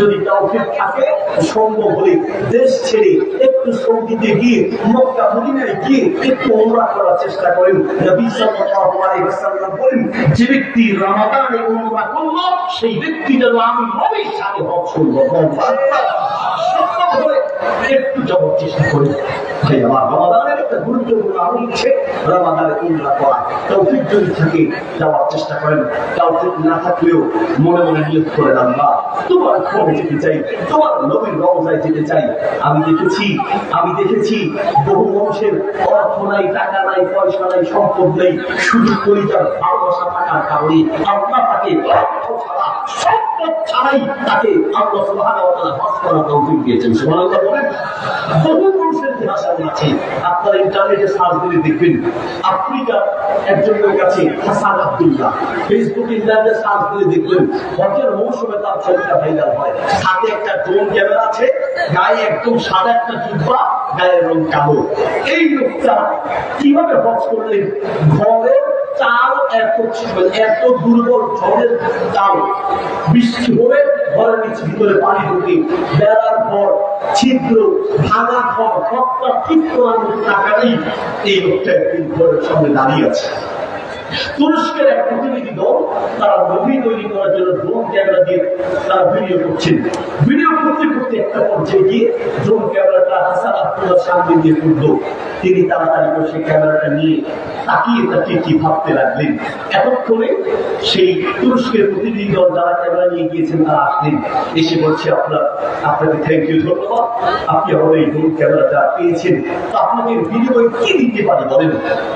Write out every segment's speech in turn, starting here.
যদি কাউকে থাকে, সম্ভব হলে দেশ ছেড়ে একটু সৌদিতে গিয়ে, মক্কা মদিনায় গিয়ে একটু ওমরা করার চেষ্টা করেন। নবী সাল্লাল্লাহু আলাইহি ওয়াসাল্লাম বলেন, যে ব্যক্তি রমাদানে ওমরা করল, সেই ব্যক্তি যেন আমি নবীর সাথে হক সম্ভব একটু চেষ্টা করি। আমি দেখেছি আমি দেখেছি বহু মানুষের অর্থ নাই, টাকা নাই, পয়সা নাই, সম্পদ নেই, শুধু পরিবার ভালোবাসা থাকার কারণে আল্লাহ তাকে অর্থ ছাড়া বলেন আপনারা দেখবেন আফ্রিকা একজন লোক আছে হাসান আব্দুল্লাহ। ফেসবুক ইন্টারনেটে সার্চ দিলে দেখবেন হজের মৌসুমে তার হয়। একটা আছে, গায়ে একদম সাদা একটা রং এই লোকটা কীভাবে করলেন? এত এত দুর্বল ঝড়ের বৃষ্টি ঘরের নিচে, ভিতরে পানি ঢুকে, বেড়ার পর ছিদ্র, ভাঙা ঘর ঠিক করার এই লোকটা একদিন ঘরের সামনে দাঁড়িয়ে আছে। তুরস্কের এক প্রতিনিধি দল তারা নবী তৈরি করার জন্য ড্রোন ক্যামেরা দিয়ে তারা ভিডিও করছেন ভিডিও করতে করতে একটা পর্যায়ে গিয়ে ড্রোন ক্যামেরাটা হাসান আব্দুল্লাহ সামনে দিয়ে ঘুরলো তিনি তাড়াতাড়ি করে সেই ক্যামেরাটা নিয়ে তাকিয়ে তাকিয়ে কি ভাবতে লাগলেন? এতক্ষণে সেই তুরস্কের প্রতিনিধি দল যারা ক্যামেরা নিয়ে গিয়েছেন, তারা আসলেন। এসে বলছে, আপনার আপনাকে থ্যাংক ইউ ধন্যবাদ। আপনি আমার এই ড্রোন ক্যামেরাটা পেয়েছেন। তো আপনাকে বিনিময় কি দিতে পারি বলেন?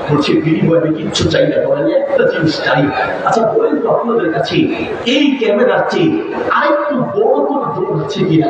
বলছে, বিনিময় আমি কিচ্ছু চাই না, বলেন, একটা জিনিস চাই। আচ্ছা বলেন তো আপনাদের কাছে, এই ক্যামেরার চেয়ে আরেকটু বড় কোনো ড্রোন আছে কিনা?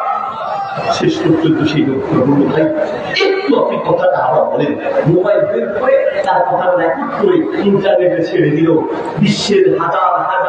শেষ পর্যন্ত সেই লোকটা বলল, ভাই, একটু আপনি কথাটা আবার বলেন। মোবাইল বের করে তার কথাটা রেকর্ড করে ইন্টারনেটে ছেড়ে দিল। বিশ্বের হাজার হাজার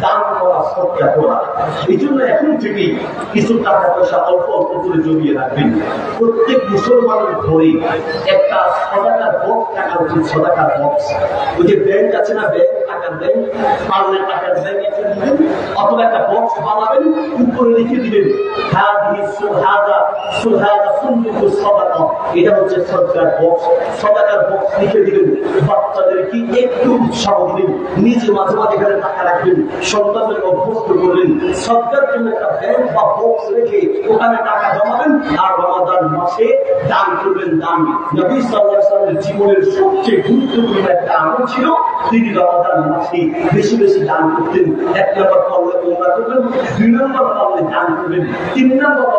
দান করা জন্য এখন কিছু টাকা জমিয়ে রাখবেন। প্রত্যেক একটা বক্স উচিত বক্স ওই যে ব্যাংক আছে না ব্যাংক একটা উৎসাহ নিজে মাঝে মাঝে এখানে টাকা রাখবেন সন্তানদের অভ্যস্ত করবেন সরকার জন্য একটা ব্যাংক বা বক্স রেখে ওখানে টাকা জমাবেন, আর রমাদান মাসে দান করবেন দান। নবী ওয়াসাল্লামের জীবনের সবচেয়ে গুরুত্বপূর্ণ একটা আমল ছিল, তিনি রমাদান বেশি বেশি দান করতেন এক নম্বর করবেন, দুই নম্বর দান করবেন। তিন নম্বর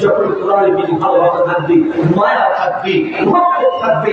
যখন ভালোবাসা থাকবে, মায়া থাকবে থাকবে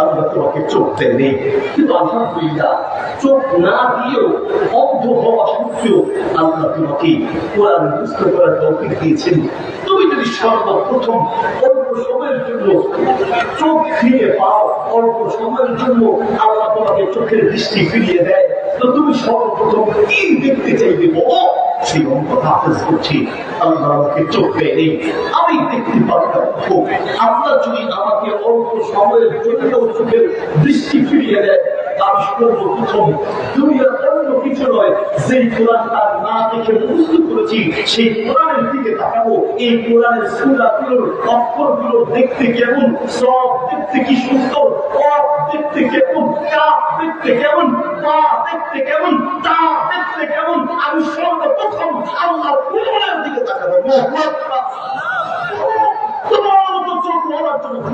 আল্লাহ তোমাকে চোখ দেয় নেই। কিন্তু আলহামদুলিল্লাহ, চোখ না দিয়েও, অন্ধ হওয়া সত্ত্বেও আল্লাহ তোমাকে কোরআন মুস্ত করার তৌফিক দিয়েছেন। তুমি যদি সর্বপ্রথম অল্প সময়ের জন্য চোখ ফিরে পাও, অল্প সময়ের জন্য আল্লাহ তোমাকে চোখের দৃষ্টি ফিরিয়ে দেয়, তো তুমি সর্বপ্রথম কি দেখতে চাইবে বলো? সেই নেই। আমি দেখতে পারি খুব। আপনার যদি আমাকে অল্প সময়ের দৃষ্টি ফিরিয়ে দেয় তার সর্বপ্রথম দুনিয়ার দেখতে কেমন, সব দেখতে কি সুন্দর দেখতে কেমন, কাপ দেখতে কেমন, পা দেখতে কেমন, তা দেখতে কেমন, আমি সর্বপ্রথম আল্লাহ কোরআনের দিকে তাকাবো তোমার চোখ বলার জন্য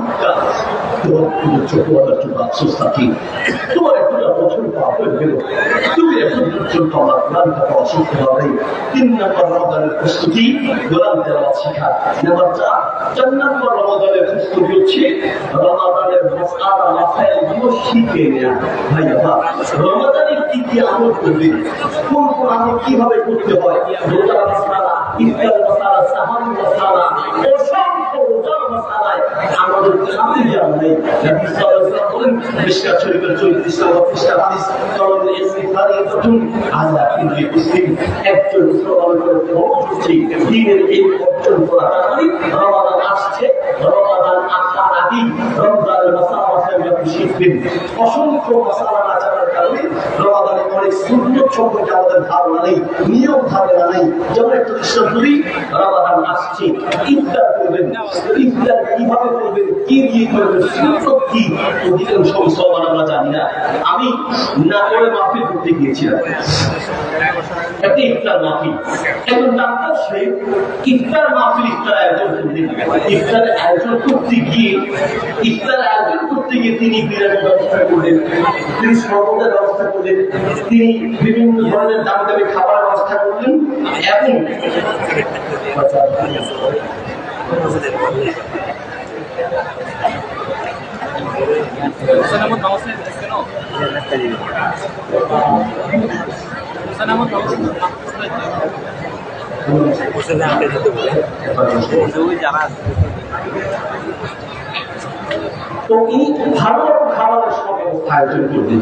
ভিক্ষা। তোমার কোনো চোখ জন্য আফসোস থাকি বছর হয়ে গেল তুমি এখন পর্যন্ত আমার শিখতে পারবে তিন নম্বর প্রস্তুতি চার চার নম্বর প্রস্তুতি হচ্ছে রমাদানের শিখে নেওয়া ভাই বাবা রমাদানের কি কি করবে কোন কোন কীভাবে করতে হয় মাসালা ইফতার মাসালা সাহাবি মাসালা অসংখ্য রোজার মাসালায় আমাদের সামনে নেই নবী সাল্লাল্লাহু বলেন মিশকাত শরীফের 34 নম্বর পৃষ্ঠা হাদিস তরল ইসমি ফারিয়াতুন আলা কুল্লি মুসলিম একজন মুসলমানের ফরজ দ্বীনের এই অর্জন করা তার মানে রমাদান আসছে, রমাদান আসার আগেই রমজানের মাসালা মাসাইল আপনি শিখবেন। অসংখ্য না জানার ইফতার করবেন। আমি না করে মাহফিল করতে গিয়েছিলাম। ইফতার সে ইফতার আয়োজন করতে ইফতার আয়োজন করতে গিয়ে, ইফতার আয়োজন করতে গিয়ে তিনি বিরাটের ব্যবস্থা করলেন তিনি সর্বদার ব্যবস্থা করলেন, তিনি বিভিন্ন ধরনের দামি দামি খাবার ব্যবস্থা করলেন এবং. তো ইনি ভালো খাবারের সব আয়োজন করলেন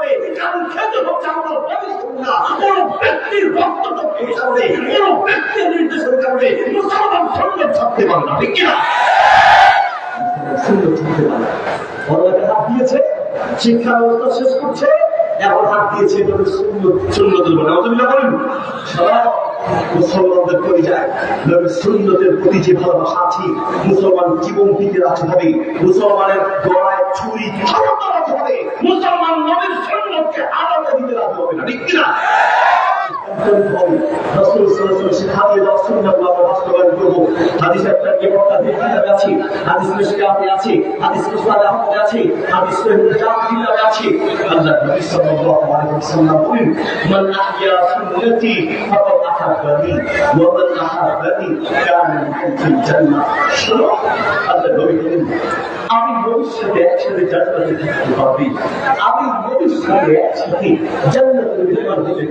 করে কারণ খেজুর হচ্ছে ব্যক্তির কারণে ব্যক্তির নির্দেশের কারণে মুসলমান থাকতে পারে না, ঠিক কিনা? শিক্ষা ব্যবস্থা শেষ করছে? হাত দিয়েছে মুসলমানদের প্রতি যে মুসলমান জীবন হবে। মুসলমানের গলায় ছুরি থামাতে রাখতে মুসলমান নবীর সুন্নতকে আলাদা দিতে রাখতে হবে না ঠিক কিনা? আল্লাহ আমি সাথে একসাথে জান্নাতে থাকতে পারবি। আমি সাথে একসাথে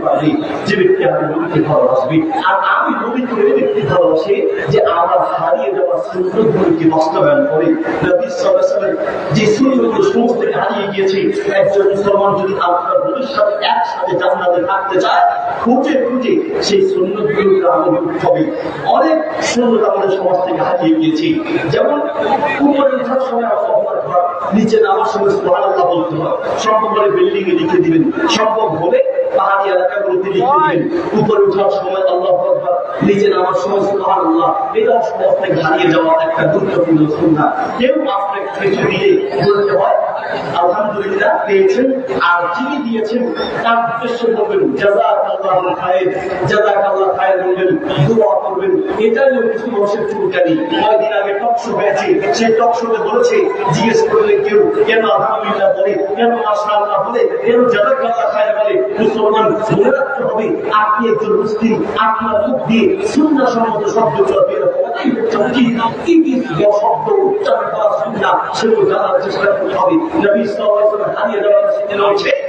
পারবি। যে ব্যক্তি আমি ভালোবাসবি। আর আমি ওই ব্যক্তি ভালোবাসি যে আমার হারিয়ে সুন্দরগুলিকে বাস্তবায়ন করে। যে সমস্ত হারিয়ে গিয়েছে, একজন মুসলমান যদি আপনার সাথে একসাথে জান্নাতে থাকতে চায়, খুঁজে খুঁজে সেই সুন্নতগুলোকে আমাদের হবে। অনেক সুন্নত আমাদের সমাজ থেকে হারিয়ে গিয়েছে। যেমন উপরে সময় নিচে নামার সময় সুবহানাল্লাহ বলতে হবে সম্ভব হলে বিল্ডিং এ লিখে দিবেন। সম্ভব হলে পাহাড়ি এলাকাগুলোতে লিখে দিবেন। উপরে ওঠার সময় আল্লাহ নিচে নামার সময় সুবহানাল্লাহ। এটা থেকে হারিয়ে যাওয়া একটা গুরুত্বপূর্ণ সুন্নাহ কেউ আপনাকে দিয়ে বলতে হয় আলহামদুলিল্লাহ পেয়েছেন আর যিনি দিয়েছেন তার উদ্দেশ্য বলবেন জাযাকাল্লাহু খায়র জাযাকাল্লাহ খায়র বলবেন, দোয়া করবেন। এটাই হলো কিছু মানুষের চুলকানি। কয়েকদিন আগে টক শো হয়েছে, সেই টক শোতে বলেছে, জিজ্ঞেস করলে কেউ, কেন আলহামদুলিল্লাহ বলে, কেন মাশাআল্লাহ বলে, কেন জাযাকাল্লাহ খায়র বলে? মুসলমান, মনে রাখতে হবে, আপনি একজন মুসলিম, আপনার মুখ দিয়ে সুন্নাহ সম্মত শব্দগুলো বের কি কি শব্দ উচ্চারণ করা সুন্নাহ, সেগুলো জানার চেষ্টা করতে হবে। নবী সাল্লাল্লাহু আলাইহি ওয়াসাল্লাম হারিয়ে যাওয়ার সিদ্ধান্ত হচ্ছে জাযাকাল্লাহু খায়র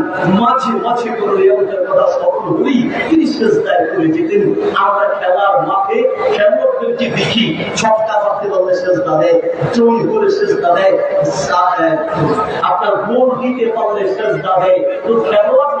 মাঝে মাঝে কোনো রিয়াজতের কথা স্মরণ হলেই তিনি সেজদায় করে যেতেন আমরা খেলার মাঠে খেলোয়াড়দেরকে দেখি, ছক্কা মারতে পারলে সেজদা দেয় চুল করে সেজদা দেয় আপনার গোল দিতে পারলে সেজদা দেয় তো খেলোয়াড়রা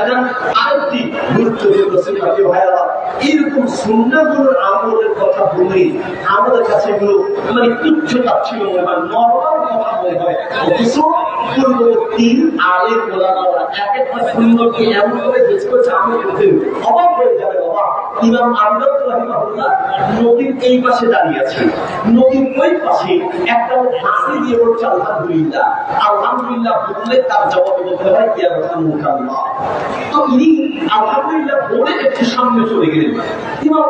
তাকান আরেকটি গুরুত্বপূর্ণ সূত্র কি ভাইয়া সুন্নাগুলোর আমলের কথা বলি আমাদের কাছে এগুলো মানে তুচ্ছ তাচ্ছিল মনে নর্মাল কথা মনে হয়। অথচ পূর্ববর্তী আলের ওলামারা এক একটা সুন্দরকে এমন করে বেশ করেছে আমল অবাক হয়ে যাবে, বাবা। ইমাম আহমদ রাহিমাহুল্লাহ নদীর এই পাশে দাঁড়িয়ে আছে নদীর ওই পাশে একটা হাসি দিয়ে বলছে, আলহামদুলিল্লাহ। আলহামদুলিল্লাহ বললে তার জবাবে বলতে হয় ইয়া রাহমাতুল্লাহ তো ইনি আলহামদুলিল্লাহ বলে একটু সামনে চলে গেলেন। ইমাম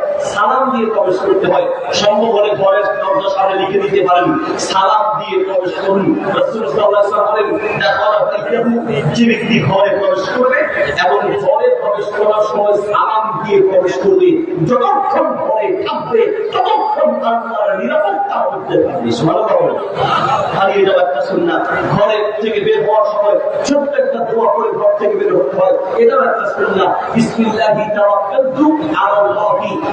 সালাম দিয়ে প্রবেশ করতে হয়। সম্ভব হলে ঘরের দরজার সামনে লিখে দিতে পারেন, সালাম দিয়ে প্রবেশ করুন। যে ব্যক্তি ঘরে প্রবেশ করবে এবং ঘরে প্রবেশ করার সময় সালাম দিয়ে প্রবেশ করবে, যতক্ষণ ঘরে থাকবে, ততক্ষণ আল্লাহর নিরাপত্তা করতে পারবে। একটা সুন্নাত ঘরে থেকে বের হওয়ার সময় ছোট্ট একটা করে ঘর থেকে বের হতে হয়। এটাও একটা সুন্নাত বিসমিল্লাহি তাওয়াক্কালতু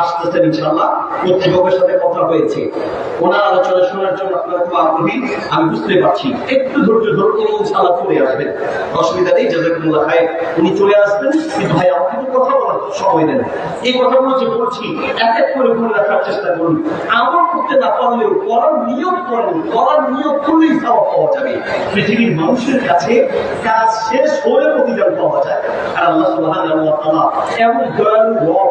আসতেছেন ইনশাল্লাহ কর্তৃপক্ষের সাথে কথা হয়েছে। ওনার আলোচনা শোনার জন্য আপনারা খুব আগ্রহী, আমি বুঝতে পারছি। একটু ধৈর্য ধরুন উনি ইনশাল্লাহ চলে আসবেন। অসুবিধা নেই, জাজাকুমুল্লাহ খায় উনি চলে আসবেন, কিন্তু ভাই, আমাকে একটু কথা বলার সময় দেন। এই কথাগুলো যে বলছি, এক এক করে মনে রাখার চেষ্টা করুন। আমল করতে না পারলেও করার নিয়োগ করেন। করার নিয়োগ করলেই খাওয়া পাওয়া যাবে। পৃথিবীর মানুষের কাছে কাজ শেষ হলে প্রতিদান পাওয়া যায়। আর আল্লাহ তাআলা এমন দয়ালু রব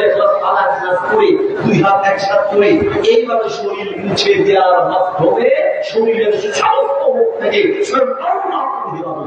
করে দুই হাত করে এইভাবে শরীর মুছে শরীরের সমস্ত মুখ থেকে সুবহানাল্লাহ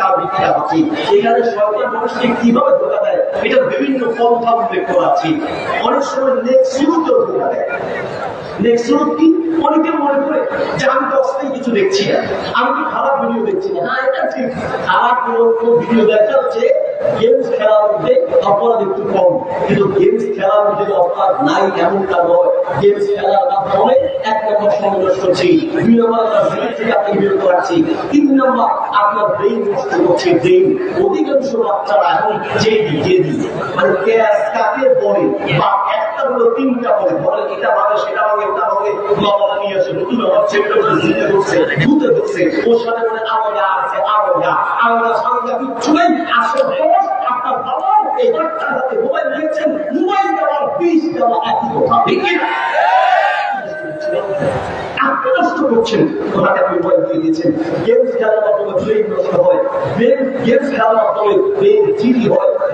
তার বিখ্যাত আছে এখানে সরকার মানুষকে কীভাবে ধোকা দেয়, এটা বিভিন্ন পন্থা উল্লেখ করা আছে। অনেক সময় নেক শুরুতেও ধোকা দেয়। মনে করে কিছু দেখছি না। আমি খারাপ ভিডিও দেখছি না? এটা ঠিক। খারাপ ভিডিও দেখা হচ্ছে গেমস খেলার মধ্যে অপরাধ একটু কম কিন্তু গেমস খেলার মধ্যে অপরাধ নাই, এমনটা নয়। গেমস খেলার মাধ্যমে এক নম্বর সংঘর্ষ করছি, দুই নম্বর আপনার ব্রেন থেকে আপনি বিরত রাখছি তিন নম্বর আপনার ব্রেন নষ্ট করছে ব্রেন অধিকাংশ বাচ্চারা এখন যে জেদি মানে কাকে বলে বা একটা তিনটা বলে বলে এটা ভাবে সেটা ভাবে ওটা ভাবে বাবা নিয়ে আসে। নতুন আমার ছেলেটা জিতে ধরছে ভূতে ধরছে। ওর সাথে মানে আলাদা আছে, আলাদা আলাদা সালাদা, কিচ্ছু নেই। আসল দোষ আপনার বাবা, এই বাচ্চার হাতে মোবাইল দিয়েছেন মোবাইল দেওয়ার বিষ দেওয়া একই কথা। ঠিক আপনি নষ্ট করছেন, ওনাকে আপনি মোবাইল দিয়ে দিয়েছেন। গেমস খেলার মাধ্যমে ব্রেন নষ্ট হয়। ব্রেন গেমস খেলার মাধ্যমে ব্রেন জিডি হয়।